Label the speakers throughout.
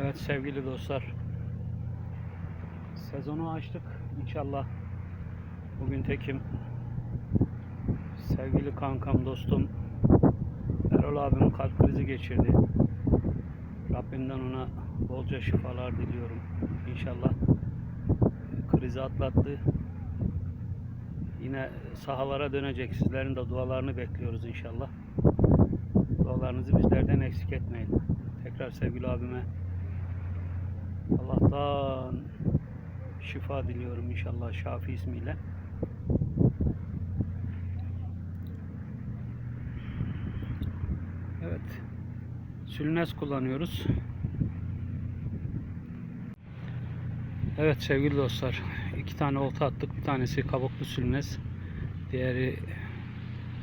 Speaker 1: Evet sevgili dostlar. Sezonu açtık. İnşallah bugün tekim. Sevgili kankam dostum Erol abim kalp krizi geçirdi. Rabbimden ona bolca şifalar diliyorum. İnşallah krizi atlattı. Yine sahalara dönecek. Sizlerin de dualarını bekliyoruz inşallah. Dualarınızı bizlerden eksik etmeyin. Tekrar sevgili abime Allah'tan şifa diliyorum inşallah Şafi ismiyle. Evet. Sülnes kullanıyoruz. Evet sevgili dostlar. iki tane olta attık. Bir tanesi kabuklu sülnes. Diğeri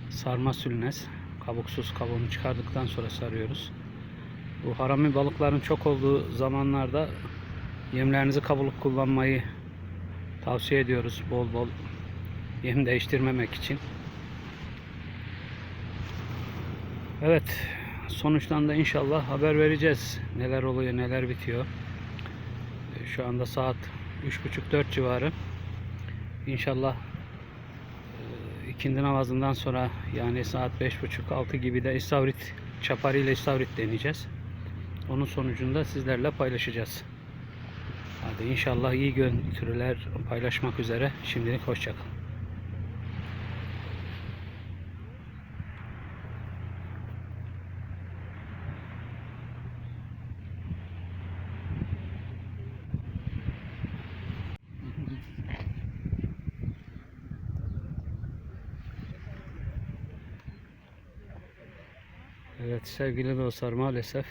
Speaker 1: sarma sülnes. Kabuksuz kabuğunu çıkardıktan sonra sarıyoruz. Bu harami balıkların çok olduğu zamanlarda yemlerinizi kabuluk kullanmayı tavsiye ediyoruz bol bol yem değiştirmemek için. Evet sonuçtan da inşallah haber vereceğiz. Neler oluyor neler bitiyor. E, Şu anda saat 3.30-4 civarı. İnşallah e, ikindi namazından sonra yani saat 5.30-6 gibi de istavrit çaparıyla istavrit deneyeceğiz. Onun sonucunda sizlerle paylaşacağız. İnşallah iyi görüntüler paylaşmak üzere. Şimdilik hoşçakalın. Evet sevgili dostlar maalesef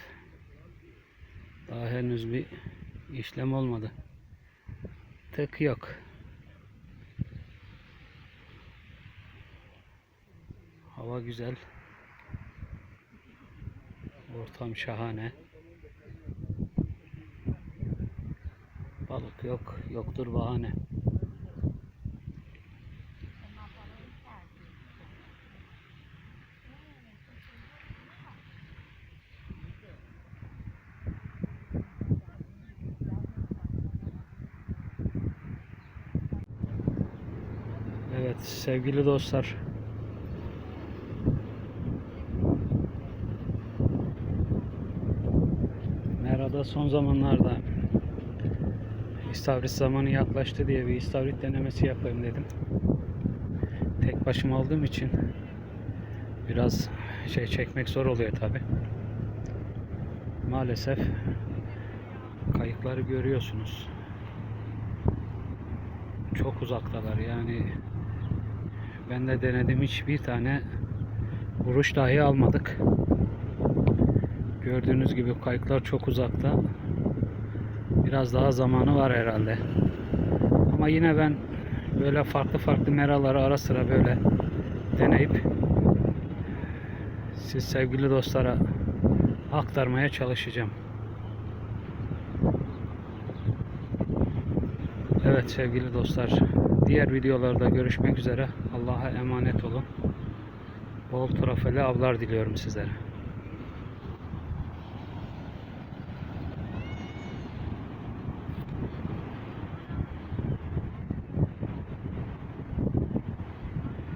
Speaker 1: daha henüz bir işlem olmadı. Tık yok. Hava güzel. Ortam şahane. Balık yok. Yoktur bahane. Evet sevgili dostlar. Merada son zamanlarda istavrit zamanı yaklaştı diye bir istavrit denemesi yapayım dedim. Tek başıma aldığım için biraz şey çekmek zor oluyor tabi. Maalesef kayıkları görüyorsunuz. Çok uzaktalar yani ben de denedim hiçbir tane vuruş dahi almadık. Gördüğünüz gibi kayıklar çok uzakta. Biraz daha zamanı var herhalde. Ama yine ben böyle farklı farklı meraları ara sıra böyle deneyip siz sevgili dostlara aktarmaya çalışacağım. Evet sevgili dostlar. Diğer videolarda görüşmek üzere. Allah'a emanet olun. Bol trofeli avlar diliyorum sizlere.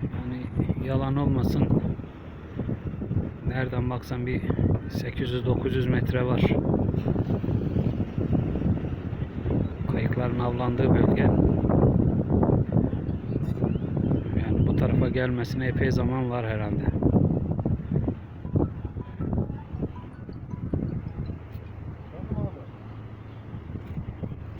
Speaker 1: Yani yalan olmasın. Nereden baksan bir 800-900 metre var. Kayıkların avlandığı bölge. Yani bu tarafa gelmesine epey zaman var herhalde.